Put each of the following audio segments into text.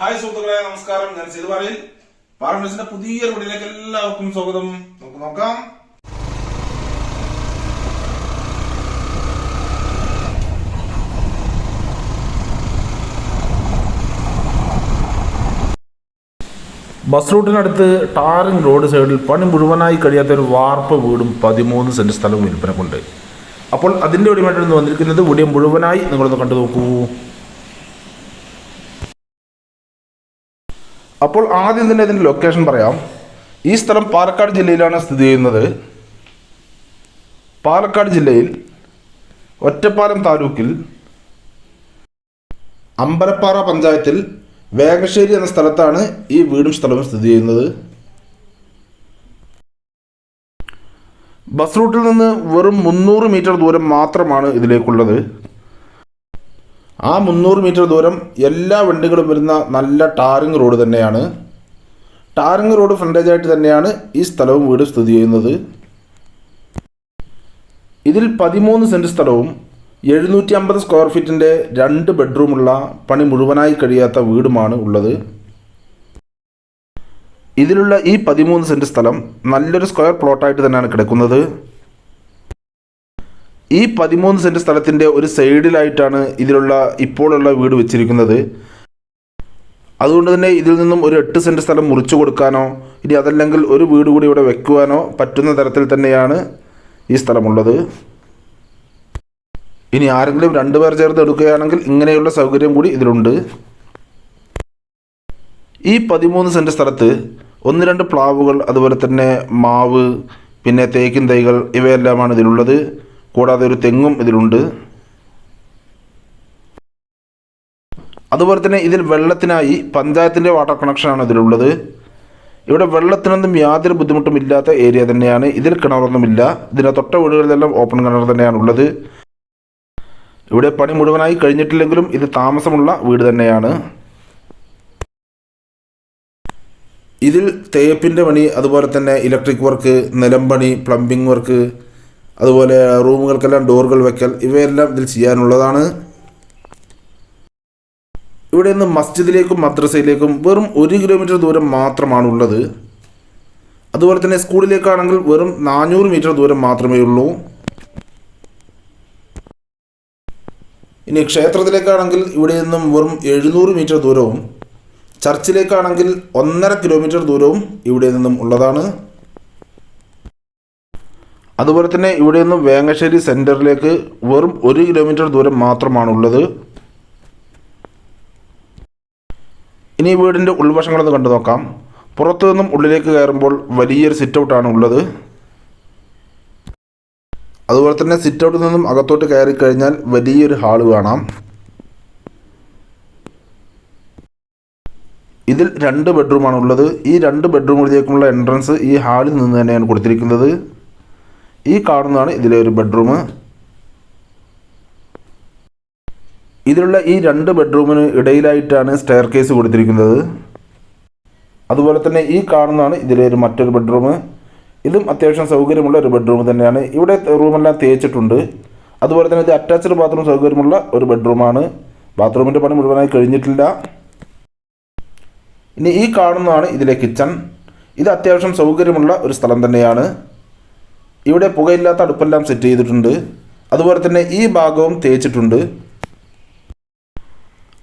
Hi സുഹൃത്തുക്കളെ നമസ്കാരം. ഞാൻ ചെയ്തുപാറയിൽ പാറമേഴ്സിന്റെ പുതിയ വീഡിയോയിലേക്ക് എല്ലാവർക്കും സ്വാഗതം. നമുക്ക് നോക്കാം. ബസ് റൂട്ടിനടുത്ത് ടാറിംഗ് റോഡ് സൈഡിൽ പണി മുഴുവനായി കഴിയാത്ത ഒരു വാർപ്പ് വീടും പതിമൂന്ന് സെന്റ് സ്ഥലവും വിൽപ്പനക്കുണ്ട് അപ്പോൾ അതിന്റെ ഒരു ഒടിമേട്ടാണ് വന്നിരിക്കുന്നത് വീഡിയോ മുഴുവനായി നിങ്ങളൊന്ന് കണ്ടു നോക്കൂ. അപ്പോൾ ആദ്യം തന്നെ ഇതിന്റെ ലൊക്കേഷൻ പറയാം. ഈ സ്ഥലം പാലക്കാട് ജില്ലയിലാണ് സ്ഥിതി ചെയ്യുന്നത്. പാലക്കാട് ജില്ലയിൽ ഒറ്റപ്പാലം താലൂക്കിൽ അമ്പലപ്പാറ പഞ്ചായത്തിൽ വേഗശ്ശേരി എന്ന സ്ഥലത്താണ് ഈ വീടും സ്ഥലവും സ്ഥിതി ചെയ്യുന്നത്. ബസ് റൂട്ടിൽ നിന്ന് വെറും മുന്നൂറ് മീറ്റർ ദൂരം മാത്രമാണ് ഇതിലേക്കുള്ളത്. ആ മുന്നൂറ് മീറ്റർ ദൂരം എല്ലാ വണ്ടികളും വരുന്ന നല്ല ടാറിങ് റോഡ് തന്നെയാണ്. ടാറിങ് റോഡ് ഫ്രണ്ടേജായിട്ട് തന്നെയാണ് ഈ സ്ഥലവും വീട് സ്ഥിതി ചെയ്യുന്നത്. ഇതിൽ പതിമൂന്ന് സെന്റ് സ്ഥലവും എഴുന്നൂറ്റി അമ്പത് സ്ക്വയർ ഫീറ്റിന്റെ രണ്ട് ബെഡ്റൂമുള്ള പണി മുഴുവനായി കഴിയാത്ത വീടുമാണ് ഉള്ളത്. ഇതിലുള്ള ഈ പതിമൂന്ന് സെന്റ് സ്ഥലം നല്ലൊരു സ്ക്വയർ പ്ലോട്ടായിട്ട് തന്നെയാണ് കിടക്കുന്നത്. ഈ പതിമൂന്ന് സെന്റ് സ്ഥലത്തിന്റെ ഒരു സൈഡിലായിട്ടാണ് ഇതിലുള്ള ഇപ്പോഴുള്ള വീട് വെച്ചിരിക്കുന്നത്. അതുകൊണ്ട് തന്നെ ഇതിൽ നിന്നും ഒരു എട്ട് സെന്റ് സ്ഥലം മുറിച്ചു കൊടുക്കാനോ ഇനി അതല്ലെങ്കിൽ ഒരു വീട് കൂടി ഇവിടെ വെക്കുവാനോ പറ്റുന്ന തരത്തിൽ തന്നെയാണ് ഈ സ്ഥലമുള്ളത്. ഇനി ആരെങ്കിലും രണ്ടുപേർ ചേർത്ത് എടുക്കുകയാണെങ്കിൽ ഇങ്ങനെയുള്ള സൗകര്യം കൂടി ഇതിലുണ്ട്. ഈ പതിമൂന്ന് സെന്റ് സ്ഥലത്ത് ഒന്ന് രണ്ട് പ്ലാവുകൾ അതുപോലെ തന്നെ മാവ് പിന്നെ തേക്കിൻ തൈകൾ ഇവയെല്ലാമാണ് ഇതിലുള്ളത്. കൂടാതെ ഒരു തെങ്ങും ഇതിലുണ്ട്. അതുപോലെ തന്നെ ഇതിൽ വെള്ളത്തിനായി പഞ്ചായത്തിന്റെ വാട്ടർ കണക്ഷനാണ് ഇതിലുള്ളത്. ഇവിടെ വെള്ളത്തിനൊന്നും യാതൊരു ബുദ്ധിമുട്ടും ഇല്ലാത്ത ഏരിയ തന്നെയാണ്. ഇതിൽ കിണറൊന്നുമില്ല. ഇതിന്റെ തൊട്ട വീടുകളിലെല്ലാം ഓപ്പൺ കിണർ തന്നെയാണ് ഉള്ളത്. ഇവിടെ പണി മുഴുവനായി കഴിഞ്ഞിട്ടില്ലെങ്കിലും ഇത് താമസമുള്ള വീട് തന്നെയാണ്. ഇതിൽ തേപ്പിന്റെ പണി അതുപോലെ തന്നെ ഇലക്ട്രിക് വർക്ക് നിലംപണി പ്ലംബിംഗ് വർക്ക് അതുപോലെ റൂമുകൾക്കെല്ലാം ഡോറുകൾ വെക്കൽ ഇവയെല്ലാം ഇതിൽ ചെയ്യാനുള്ളതാണ്. ഇവിടെ നിന്ന് മസ്ജിദിലേക്കും മദ്രസയിലേക്കും വെറും ഒരു കിലോമീറ്റർ ദൂരം മാത്രമാണ് ഉള്ളത് അതുപോലെ തന്നെ സ്കൂളിലേക്കാണെങ്കിൽ വെറും നാനൂറ് മീറ്റർ ദൂരം മാത്രമേ ഉള്ളൂ. ഇനി ക്ഷേത്രത്തിലേക്കാണെങ്കിൽ ഇവിടെ നിന്നും വെറും എഴുന്നൂറ് മീറ്റർ ദൂരവും ചർച്ചിലേക്കാണെങ്കിൽ ഒന്നര കിലോമീറ്റർ ദൂരവും ഇവിടെ നിന്നും ഉള്ളതാണ്. അതുപോലെ തന്നെ ഇവിടെ നിന്ന് വേങ്ങശ്ശേരി സെന്ററിലേക്ക് വെറും ഒരു കിലോമീറ്റർ ദൂരം മാത്രമാണുള്ളത്. ഇനി വീടിന്റെ ഉൾവശങ്ങളൊന്ന് കണ്ടു നോക്കാം. പുറത്തു നിന്നും ഉള്ളിലേക്ക് കയറുമ്പോൾ വലിയൊരു സിറ്റ് ഔട്ടാണ് ഉള്ളത് അതുപോലെ തന്നെ സിറ്റ് ഔട്ടിൽ നിന്നും അകത്തോട്ട് കയറി കഴിഞ്ഞാൽ വലിയൊരു ഹാൾ കാണാം. ഇതിൽ രണ്ട് ബെഡ്റൂമാണ് ഉള്ളത് ഈ രണ്ട് ബെഡ്റൂമിലേക്കുള്ള എൻട്രൻസ് ഈ ഹാളിൽ നിന്ന് തന്നെയാണ് കൊടുത്തിരിക്കുന്നത്. ഈ കാണുന്നതാണ് ഇതിലെ ഒരു ബെഡ്റൂം ഇതിലുള്ള ഈ രണ്ട് ബെഡ്റൂമിന് ഇടയിലായിട്ടാണ് സ്റ്റെയർ കേസ് കൊടുത്തിരിക്കുന്നത്. അതുപോലെ തന്നെ ഈ കാണുന്നതാണ് ഇതിലെ ഒരു മറ്റൊരു ബെഡ്റൂം ഇതും അത്യാവശ്യം സൗകര്യമുള്ള ഒരു ബെഡ്റൂം തന്നെയാണ്. ഇവിടെ റൂമെല്ലാം തേച്ചിട്ടുണ്ട്. അതുപോലെ തന്നെ ഇത് അറ്റാച്ച്ഡ് ബാത്റൂം സൗകര്യമുള്ള ഒരു ബെഡ്റൂമാണ് ബാത്റൂമിന്റെ പണി മുഴുവനായി കഴിഞ്ഞിട്ടില്ല. ഇനി ഈ കാണുന്നതാണ് ഇതിലെ കിച്ചൺ ഇത് അത്യാവശ്യം സൗകര്യമുള്ള ഒരു സ്ഥലം തന്നെയാണ്. ഇവിടെ പുകയില്ലാത്ത അടുപ്പെല്ലാം സെറ്റ് ചെയ്തിട്ടുണ്ട്. അതുപോലെ തന്നെ ഈ ഭാഗവും തേച്ചിട്ടുണ്ട്.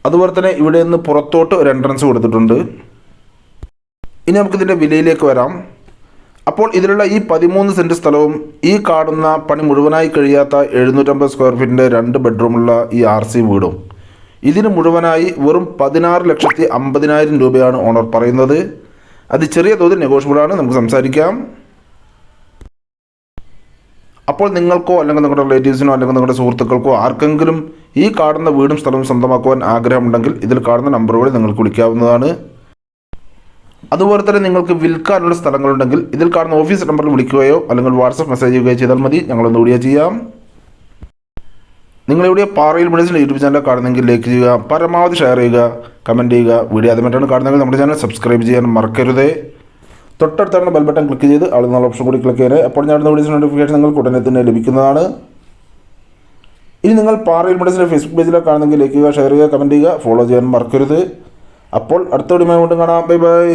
അതുപോലെ തന്നെ ഇവിടെ നിന്ന് പുറത്തോട്ട് ഒരു എൻട്രൻസ് കൊടുത്തിട്ടുണ്ട്. ഇനി നമുക്കിതിന്റെ വിലയിലേക്ക് വരാം. അപ്പോൾ ഇതിലുള്ള ഈ പതിമൂന്ന് സെന്റ് സ്ഥലവും ഈ കാണുന്ന പണി മുഴുവനായി കഴിയാത്ത എഴുന്നൂറ്റമ്പത് സ്ക്വയർ ഫീറ്റിന്റെ രണ്ട് ബെഡ്റൂമുള്ള ഈ ആർ സി വീടും. ഇതിന് മുഴുവനായി വെറും പതിനാറ് ലക്ഷത്തി അമ്പതിനായിരം രൂപയാണ് ഓണർ പറയുന്നത്. അത് ചെറിയ തോതിൽ നെഗോഷ്യബിളാണ് നമുക്ക് സംസാരിക്കാം. അപ്പോൾ നിങ്ങൾക്കോ അല്ലെങ്കിൽ നിങ്ങളുടെ റിലേറ്റീവ്സിനോ അല്ലെങ്കിൽ നിങ്ങളുടെ സുഹൃത്തുക്കൾക്കോ ആർക്കെങ്കിലും ഈ കാണുന്ന വീടും സ്ഥലവും സ്വന്തമാക്കുവാൻ ആഗ്രഹമുണ്ടെങ്കിൽ ഇതിൽ കാണുന്ന നമ്പറുകളിൽ നിങ്ങൾക്ക് വിളിക്കാവുന്നതാണ്. അതുപോലെ തന്നെ നിങ്ങൾക്ക് വിൽക്കാനുള്ള സ്ഥലങ്ങളുണ്ടെങ്കിൽ ഇതിൽ കാണുന്ന ഓഫീസ് നമ്പറിൽ വിളിക്കുകയോ അല്ലെങ്കിൽ വാട്സപ്പ് മെസ്സേജ് ചെയ്യുകയോ ചെയ്താൽ മതി. ഞങ്ങളൊന്ന് വീഡിയോ ചെയ്യാം. നിങ്ങളിവിടെ പാറയിൽ മെഡിസിൻ യൂട്യൂബ് ചാനൽ കാണുന്നെങ്കിൽ ലൈക്ക് ചെയ്യുക പരമാവധി ഷെയർ ചെയ്യുക കമന്റ് ചെയ്യുക. വീഡിയോ ആദ്യമായിട്ടാണ് കാണുന്നതെങ്കിൽ നമ്മുടെ ചാനൽ സബ്സ്ക്രൈബ് ചെയ്യാൻ മറക്കരുതേ. തൊട്ടടുത്താണ് ബെൽ ബട്ടൺ ക്ലിക്ക് ചെയ്ത് ആളുന്നുള്ള ഓപ്ഷൻ കൂടി ക്ലിക്ക് ചെയ്ത് അപ്പോൾ ഞാൻ വീഡിയോസ് നോട്ടിഫിക്കേഷൻ നിങ്ങൾക്ക് ഉടനെ തന്നെ ലഭിക്കുന്നതാണ്. ഇനി നിങ്ങൾ പാറയിൽ മെഡിസിന്റെ ഫേസ്ബുക്ക് പേജിലോ കാണുന്നെങ്കിൽ ലൈക്ക് ചെയ്യുക ഷെയർ ചെയ്യുക കമന്റ് ചെയ്യുക ഫോളോ ചെയ്യാൻ മറക്കരുത്. അപ്പോൾ അടുത്ത വീഡിയോ കൊണ്ടും കാണാം. Bye bye